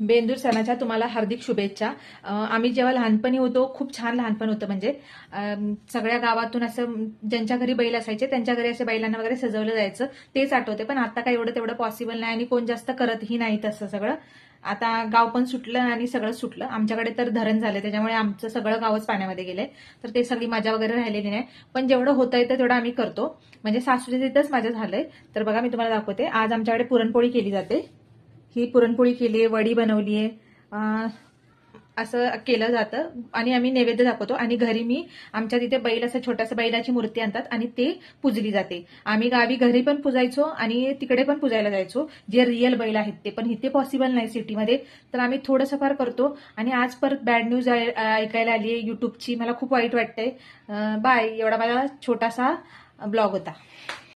बेंदूर सणाच्या तुम्हाला हार्दिक शुभेच्छा. आम्ही जेव्हा लहानपणी होतो खूप छान लहानपण होतं म्हणजे. सगळ्या गावातून असं ज्यांच्या घरी बैल असायचे त्यांच्या घरी असे बैलांना वगैरे सजवलं जायचं. तेच आठवते पण आता काय एवढं तेवढं पॉसिबल नाही आणि कोण जास्त करतही नाही तसं सगळं. आता गाव पण सुटलं आणि सगळं सुटलं. आमच्याकडे तर धरण झालं त्याच्यामुळे आमचं सगळं गावच पाण्यामध्ये गेलंय. तर ते सगळी मजा वगैरे राहिलेली नाही. पण जेवढं होतं येतं तेवढं आम्ही करतो. म्हणजे सासूच्या तिथंच माझं झालंय. तर बघा मी तुम्हाला दाखवते. आज आमच्याकडे पुरणपोळी केली जाते. ही पुरणपोळी केली आहे वडी बनवली आहे असं केलं जातं. आणि आम्ही नैवेद्य दाखवतो. आणि घरी मी आमच्या तिथे बैल असं छोट्याशा बैलाची मूर्ती आणतात आणि ते पूजली जाते. आम्ही गावी घरी पण पूजायचो आणि तिकडे पण पूजायला जायचो. जे रिअल बैल आहेत ते. पण इथे पॉसिबल नाही सिटीमध्ये. तर आम्ही थोडंसं फार करतो. आणि आज परत बॅड न्यूज ऐकायला आली आहे युट्यूबची मला खूप वाईट वाटतंय. बाय एवढा माझा छोटासा ब्लॉग होता.